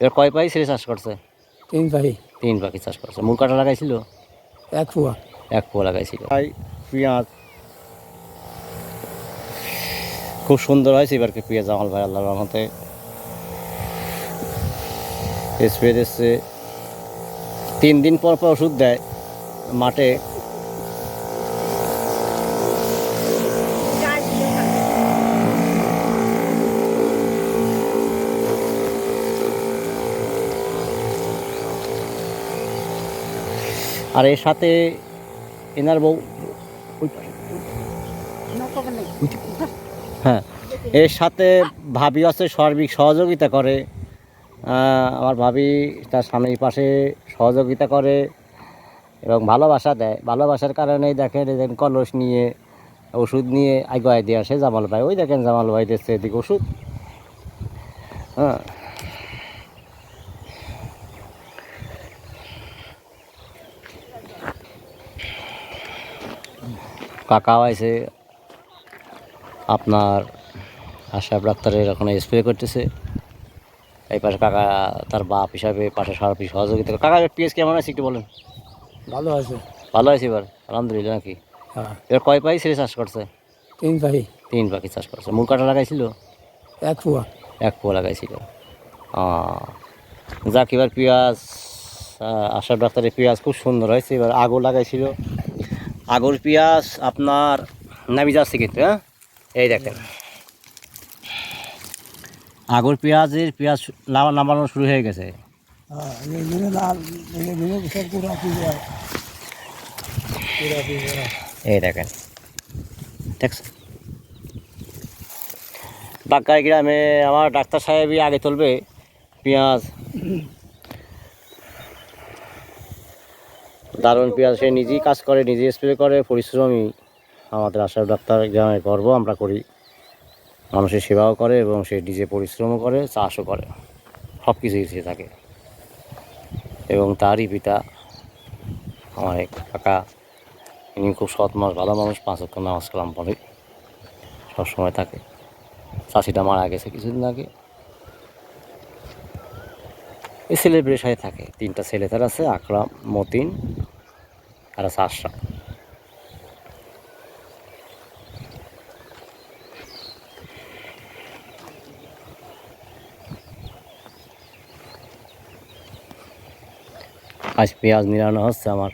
এবার কয় পাখি ছেড়ে চাষ করছে? তিন পাখি তিন পাখি চাষ করছে। মূল কাটা লাগাইছিল? এক ফুয়া এক পোয়া লাগাইছিল। ভাই পেঁয়াজ। খুব সুন্দর হয়েছে এবারকে পেঁয়াজ জামাল ভাই আল্লাহর রহমতে। স্প্রে দিচ্ছে। তিন দিন পর পর ওষুধ দেয় মাঠে। আর এর সাথে এনার বউ হ্যাঁ এর সাথে ভাবি আছে সার্বিক সহযোগিতা করে। আমার ভাবি তার স্বামীর পাশে সহযোগিতা করে এবং ভালোবাসা দেয়। ভালোবাসার কারণেই দেখেন দেখেন কলস নিয়ে ওষুধ নিয়ে আগে দিয়ে আসে জামাল ভাই। ওই দেখেন জামাল ভাই দিচ্ছে এদিকে ওষুধ। হ্যাঁ। কাকাও আছে আপনার আশাফ ডাক্তারের ওখানে স্প্রে করতেছে। এই পাশে কাকা তার বাপ হিসাবে পাশে সার্বিক সহযোগিতা। কাকা পিএস কেমন আছে একটু বলেন? ভালো আছে। ভালো আছে এবার? আলহামদুলিল্লাহ নাকি? হ্যাঁ। এবার কয় পাই ছেড়ে চাষ করছে? তিন পাখি। তিন পাখি চাষ করছে। মূল কাটা লাগাইছিল? এক ফুয়া এক পোয়া লাগাইছিল। যাক এবার পেঁয়াজ আশাফ ডাক্তারের পেঁয়াজ খুব সুন্দর হয়েছে। এবার আগর লাগাইছিল। আগর পেঁয়াজ, আপনার নামি যাচ্ছে কিন্তু হ্যাঁ? এই দেখেন। আগর পেঁয়াজের পেঁয়াজ নামা, নামানো শুরু হয়ে গেছে। এই দেখেন। দেখছেন? বাক্কাই গ্রামে আমার ডাক্তার সাহেবই আগে তুলবে পেঁয়াজ। দারুণ পেঁয়াজ সে নিজেই কাজ করে নিজে স্প্রে করে, পরিশ্রমী। আমাদের আশা ডাক্তার গ্রামে গর্ব, আমরা করি। মানুষের সেবাও করে এবং সে নিজে পরিশ্রমও করে, চাষও করে। সব কিছুই সে থাকে। এবং তারই পিতা আমার এক কাকা, ইনি খুব সৎ মানুষ, ভালো মানুষ, পাঁচ অক্ষ নামাজ কালাম পড়ে। সবসময় থাকে। চাষিটা মারা গেছে কিছুদিন আগে। এই ছেলের সাথে থাকে। তিনটা ছেলে তার আছে, আকরাম, মতিন, আর আছে আশরাফ। আজ পেঁয়াজ নিরানো হচ্ছে আমার।